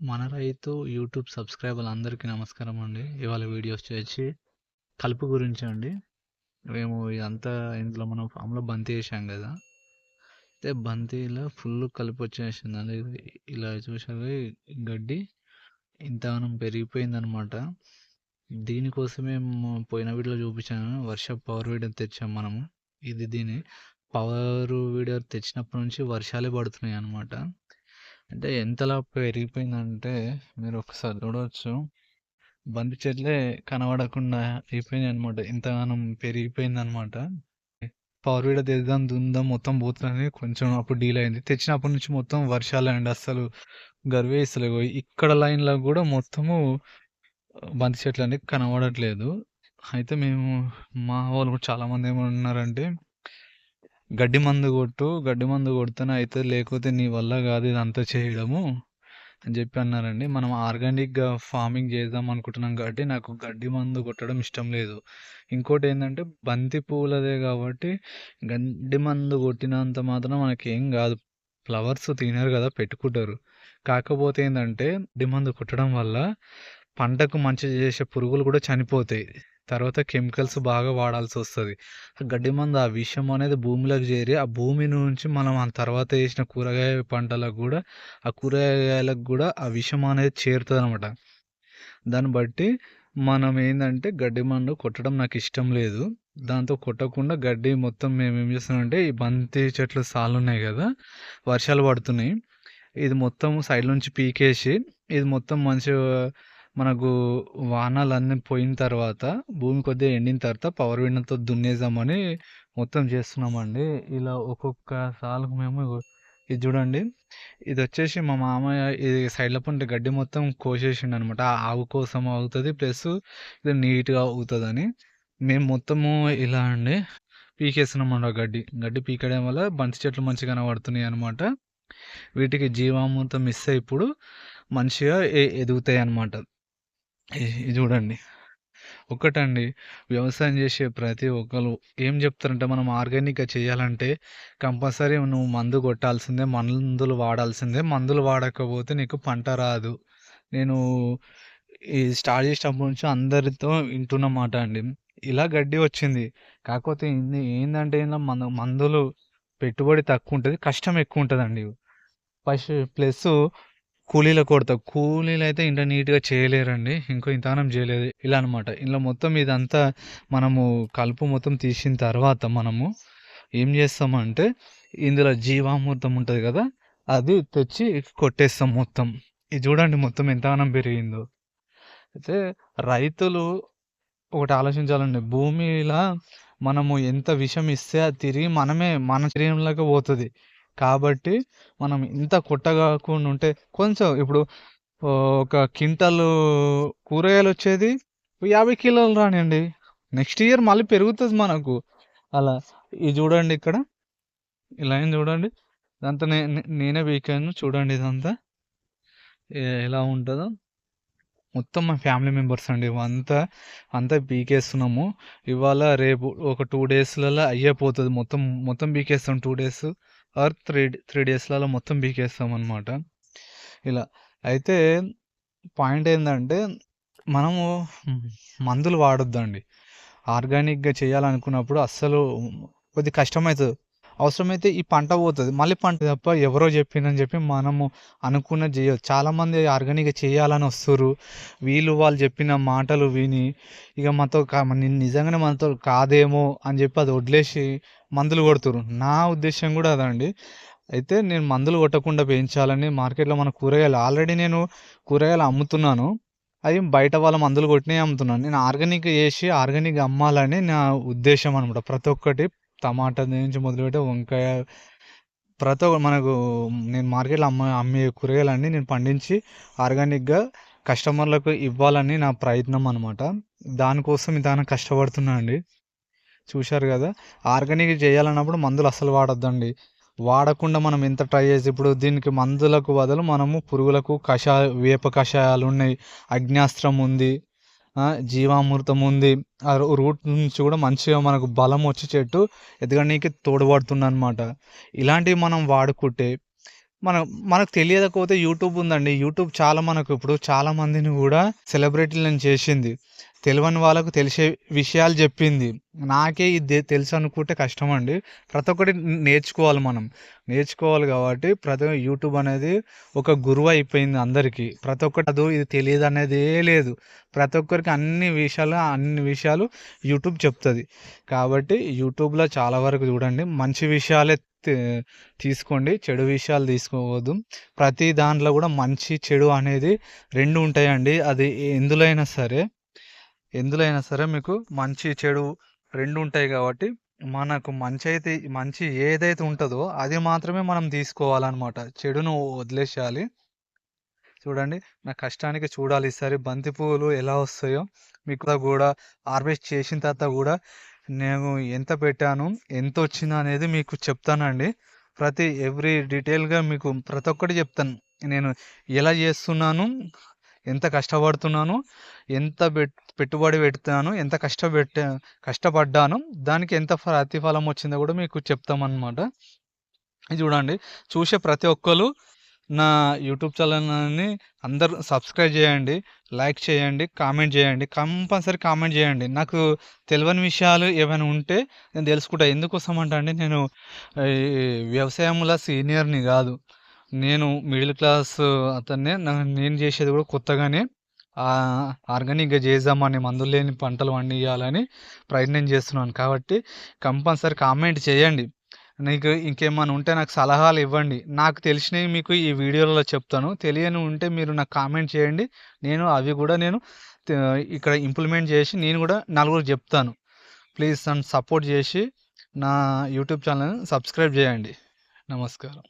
మన రైతు యూట్యూబ్ సబ్స్క్రైబర్లు అందరికీ నమస్కారం అండి. ఇవాళ వీడియోస్ చేసి కలుపు గురించి అండి. మేము ఇదంతా ఇంట్లో మనం ఫామ్లో బంతి వేసాం కదా. అయితే బంతిలో ఫుల్ కలుపు వచ్చేసిందండి. ఇలా చూసారు? గడ్డి గడ్డి ఇంతగానం పెరిగిపోయిందనమాట దీనికోసమే పోయిన వీడియోలో చూపించాను. వర్ష పవర్ వీడియో తెచ్చాం మనము. ఇది దీని పవర్ వీడియో తెచ్చినప్పటి నుంచి వర్షాలే పడుతున్నాయి అనమాట అంటే ఎంతలా పెరిగిపోయిందంటే మీరు ఒకసారి చూడవచ్చు బంతి చెట్లే కనబడకుండా అయిపోయింది అనమాట ఇంతగానం పెరిగిపోయింది అనమాట పవర్ వీడ తెద్దాం దుందాం మొత్తం పోతుందని కొంచెం అప్పుడు డీల్ అయింది. తెచ్చినప్పటి నుంచి మొత్తం వర్షాలు అండి అస్సలు గర్వేస్తలేవు ఇక్కడ లైన్లో కూడా మొత్తము బంతి చెట్లు అనేది కనబడట్లేదు. అయితే మేము మా వాళ్ళు కూడా చాలామంది ఏమన్నారంటే గడ్డి మందు కొట్టు గడ్డి మందు కొడితేనే అయితే లేకపోతే నీ వల్ల కాదు ఇదంతా చేయడము అని చెప్పి అన్నారండి. మనం ఆర్గానిక్గా ఫార్మింగ్ చేద్దాం అనుకుంటున్నాం కాబట్టి నాకు గడ్డి మందు కొట్టడం ఇష్టం లేదు. ఇంకోటి ఏంటంటే బంతి పూలదే కాబట్టి గడ్డి మందు కొట్టినంత మాత్రం మనకి ఏం కాదు. ఫ్లవర్స్ తినరు కదా పెట్టుకుంటారు. కాకపోతే ఏంటంటే గడ్డి మందు కొట్టడం వల్ల పంటకు మంచి చేసే పురుగులు కూడా చనిపోతాయి. తర్వాత కెమికల్స్ బాగా వాడాల్సి వస్తుంది. గడ్డి మందు ఆ విషం అనేది భూమిలోకి చేరి ఆ భూమి నుంచి మనం ఆ తర్వాత వేసిన కూరగాయ పంటలకు కూడా ఆ కూరగాయలకు కూడా ఆ విషం అనేది చేరుతుంది అనమాట దాన్ని బట్టి మనం ఏంటంటే గడ్డి మందు కొట్టడం నాకు ఇష్టం లేదు. దాంతో కొట్టకుండా గడ్డి మొత్తం మేము ఏం చేస్తున్నామంటే ఈ బంతి చెట్లు సాలు ఉన్నాయి కదా వర్షాలు పడుతున్నాయి. ఇది మొత్తం సైడ్ నుంచి పీకేసి ఇది మొత్తం మంచిగా మనకు వానలన్నీ పోయిన తర్వాత భూమి కొద్దిగా ఎండిన తర్వాత పవర్ విండర్తో దున్నేద్దామని మొత్తం చేస్తున్నామండి. ఇలా ఒక్కొక్క మేము ఇది చూడండి. ఇది వచ్చేసి మా మామయ్య ఇది సైడ్లో పంటే గడ్డి మొత్తం కోసేసిండు అనమాట ఆవు కోసం అవుతుంది ప్లస్ ఇది నీట్గా అవుతుందని మేము మొత్తము ఇలా అండి పీకేస్తున్నామండి గడ్డి. గడ్డి పీకడం వల్ల బంతి చెట్లు మంచిగా కనబడుతున్నాయి అనమాట వీటికి జీవామృతం ఇస్తే ఇప్పుడు మంచిగా ఎదుగుతాయి అన్నమాట ఇది చూడండి. ఒకటండి వ్యవసాయం చేసే ప్రతి ఒక్కరు ఏం చెప్తారంటే మనం ఆర్గానిక్గా చేయాలంటే కంపల్సరీ నువ్వు మందు కొట్టాల్సిందే మందులు వాడాల్సిందే. మందులు వాడకపోతే నీకు పంట రాదు. నేను ఈ స్టార్ట్ చేసినప్పటి నుంచి అందరితో వింటున్నమాట అండి. ఇలా గడ్డి వచ్చింది. కాకపోతే ఏంటంటే మన మందులు పెట్టుబడి తక్కువ ఉంటుంది కష్టం ఎక్కువ ఉంటుందండి. ఫస్ట్ ప్లస్ కూలీల కొడతా కూలీలు అయితే ఇంత నీట్గా చేయలేరండి. ఇంకో ఇంతగానం చేయలేదు. ఇలా అనమాట ఇలా మొత్తం ఇదంతా మనము కలుపు మొత్తం తీసిన తర్వాత మనము ఏం చేస్తామంటే ఇందులో జీవామృతం ఉంటుంది కదా అది తెచ్చి కొట్టేస్తాం మొత్తం. ఇది చూడండి మొత్తం ఎంతగానం పెరిగిందో. అయితే రైతులు ఒకటి ఆలోచించాలండి. భూమిలా మనము ఎంత విషం ఇస్తే అది తిరిగి మనమే మన శరీరంలోకి పోతుంది. కాబట్టి మనం ఇంత కొట్టగాకుండా ఉంటే కొంచెం ఇప్పుడు ఒక క్వింటల్ కూరగాయలు వచ్చేది యాభై కిలోలు రానియండి. నెక్స్ట్ ఇయర్ మళ్ళీ పెరుగుతుంది మనకు. అలా ఇది చూడండి ఇక్కడ. ఇలా ఏం చూడండి. ఇదంతా నే నేనే వీకాను చూడండి ఇదంతా. ఎలా ఉంటుందో. మొత్తం మా ఫ్యామిలీ మెంబర్స్ అండి. అంతా అంతా పీకేస్తున్నాము. ఇవాళ రేపు ఒక టూ డేస్లలో అయ్యే పోతుంది. మొత్తం మొత్తం పీకేస్తాం two days. Or three three డేస్లలో మొత్తం బీకేస్తాం అనమాట ఇలా. అయితే పాయింట్ ఏంటంటే మనము మందులు వాడొద్దండి. ఆర్గానిక్గా చేయాలనుకున్నప్పుడు అస్సలు కొద్ది కష్టమవుతుంది అవసరమైతే ఈ పంట పోతుంది. మళ్ళీ పంట తప్ప ఎవరో చెప్పిందని చెప్పి మనము అనుకున్నది చేయొచ్చు చాలామంది ఆర్గానిక్ చేయాలని వస్తారు వీళ్ళు వాళ్ళు చెప్పిన మాటలు విని ఇక మనతో నిజంగానే మనతో కాదేమో అని చెప్పి అది వదిలేసి మందులు కొడుతురు నా ఉద్దేశం కూడా అదండి. అయితే నేను మందులు కొట్టకుండా పెంచాలని మార్కెట్లో మన కూరగాయలు ఆల్రెడీ నేను కూరగాయలు అమ్ముతున్నాను. అవి బయట వాళ్ళ మందులు కొట్టినే అమ్ముతున్నాను. నేను ఆర్గానిక్ చేసి ఆర్గానిక్ అమ్మాలని నా ఉద్దేశం అనమాట ప్రతి ఒక్కటి టమాటా నుంచి మొదలుపెట్టి వంకాయ. ప్రతి ఒక్క మనకు నేను మార్కెట్లో అమ్మ అమ్మే కూరగాయలన్నీ నేను పండించి ఆర్గానిక్గా కస్టమర్లకు ఇవ్వాలని నా ప్రయత్నం అనమాట దానికోసం ఇంతగానో కష్టపడుతున్నా అండి. చూశారు కదా? ఆర్గానిక్ చేయాలన్నప్పుడు మందులు అసలు వాడొద్దండి. వాడకుండా మనం ఎంత ట్రై చేసి ఇప్పుడు దీనికి మందులకు బదులు మనము పురుగులకు కషాయ వేప కషాయాలు ఉన్నాయి. అగ్నాస్త్రం ఉంది. జీవామృతం ఉంది. ఆ రూట్ నుంచి కూడా మంచిగా మనకు బలం వచ్చి చెట్టు ఎదగడానికి తోడ్పడుతుంది అనమాట ఇలాంటివి మనం వాడుకుంటే మనం మనకు తెలియకపోతే యూట్యూబ్ ఉందండి. యూట్యూబ్ చాలా మనకు ఇప్పుడు చాలా మందిని కూడా సెలబ్రిటీలను చేసింది. తెలియని వాళ్ళకు తెలిసే విషయాలు చెప్పింది. నాకే ఇది తెలుసు అనుకుంటే కష్టం అండి ప్రతి ఒక్కటి నేర్చుకోవాలి మనం. నేర్చుకోవాలి కాబట్టి ప్రతి యూట్యూబ్ అనేది ఒక గురువు అయిపోయింది అందరికీ. ప్రతి ఒక్కటి అది ఇది తెలియదు అనేది లేదు. ప్రతి ఒక్కరికి అన్ని విషయాలు అన్ని విషయాలు యూట్యూబ్ చెప్తుంది. కాబట్టి యూట్యూబ్లో చాలా వరకు చూడండి. మంచి విషయాలే తీసుకోండి. చెడు విషయాలు తీసుకోవద్దు. ప్రతి దాంట్లో కూడా మంచి చెడు అనేది రెండు ఉంటాయండి. అది ఎందులో అయినా సరే ఎందులో అయినా సరే మీకు మంచి చెడు రెండు ఉంటాయి కాబట్టి మనకు మంచి అయితే మంచి ఏదైతే ఉంటుందో అది మాత్రమే మనం తీసుకోవాలన్నమాట. చెడును వదిలేసేయాలి. చూడండి నా కష్టానికి చూడాలి. ఈసారి బంతి పువ్వులు ఎలా వస్తాయో మీకు కూడా హార్వెస్ట్ చేసిన తర్వాత కూడా నేను ఎంత పెట్టాను ఎంత వచ్చిందో అనేది మీకు చెప్తానండి. ప్రతి ఎవ్రీ డీటెయిల్గా మీకు ప్రతి ఒక్కటి చెప్తాను. నేను ఎలా చేస్తున్నాను ఎంత కష్టపడుతున్నాను ఎంత పెట్ పెట్టుబడి పెడతాను ఎంత కష్టపెట్ట కష్టపడ్డాను దానికి ఎంత ప్రతిఫలం వచ్చిందో కూడా మీకు చెప్తామన్నమాట. ఇది చూడండి. చూసే ప్రతి ఒక్కరు నా యూట్యూబ్ ఛానల్ని అందరూ సబ్స్క్రైబ్ చేయండి లైక్ చేయండి కామెంట్ చేయండి కంపల్సరీ కామెంట్ చేయండి. నాకు తెలియని విషయాలు ఏమైనా ఉంటే నేను తెలుసుకుంటా. ఎందుకోసం అంటే అండి నేను వ్యవసాయంలో సీనియర్ని కాదు. నేను మిడిల్ క్లాస్ అతన్నే నేను చేసేది కూడా కొత్తగానే ఆర్గానిక్గా చేద్దామని మందులు లేని పంటలు పండియాలని ప్రయత్నం చేస్తున్నాను. కాబట్టి కంపల్సరీ కామెంట్ చేయండి. నీకు ఇంకేమైనా ఉంటే నాకు సలహాలు ఇవ్వండి. నాకు తెలిసినవి మీకు ఈ వీడియోలో చెప్తాను. తెలియని ఉంటే మీరు నాకు కామెంట్ చేయండి. నేను అవి కూడా నేను ఇక్కడ ఇంప్లిమెంట్ చేసి నేను కూడా నలుగురు చెప్తాను. ప్లీజ్ నన్ను సపోర్ట్ చేసి నా యూట్యూబ్ ఛానల్ని సబ్స్క్రైబ్ చేయండి. నమస్కారం.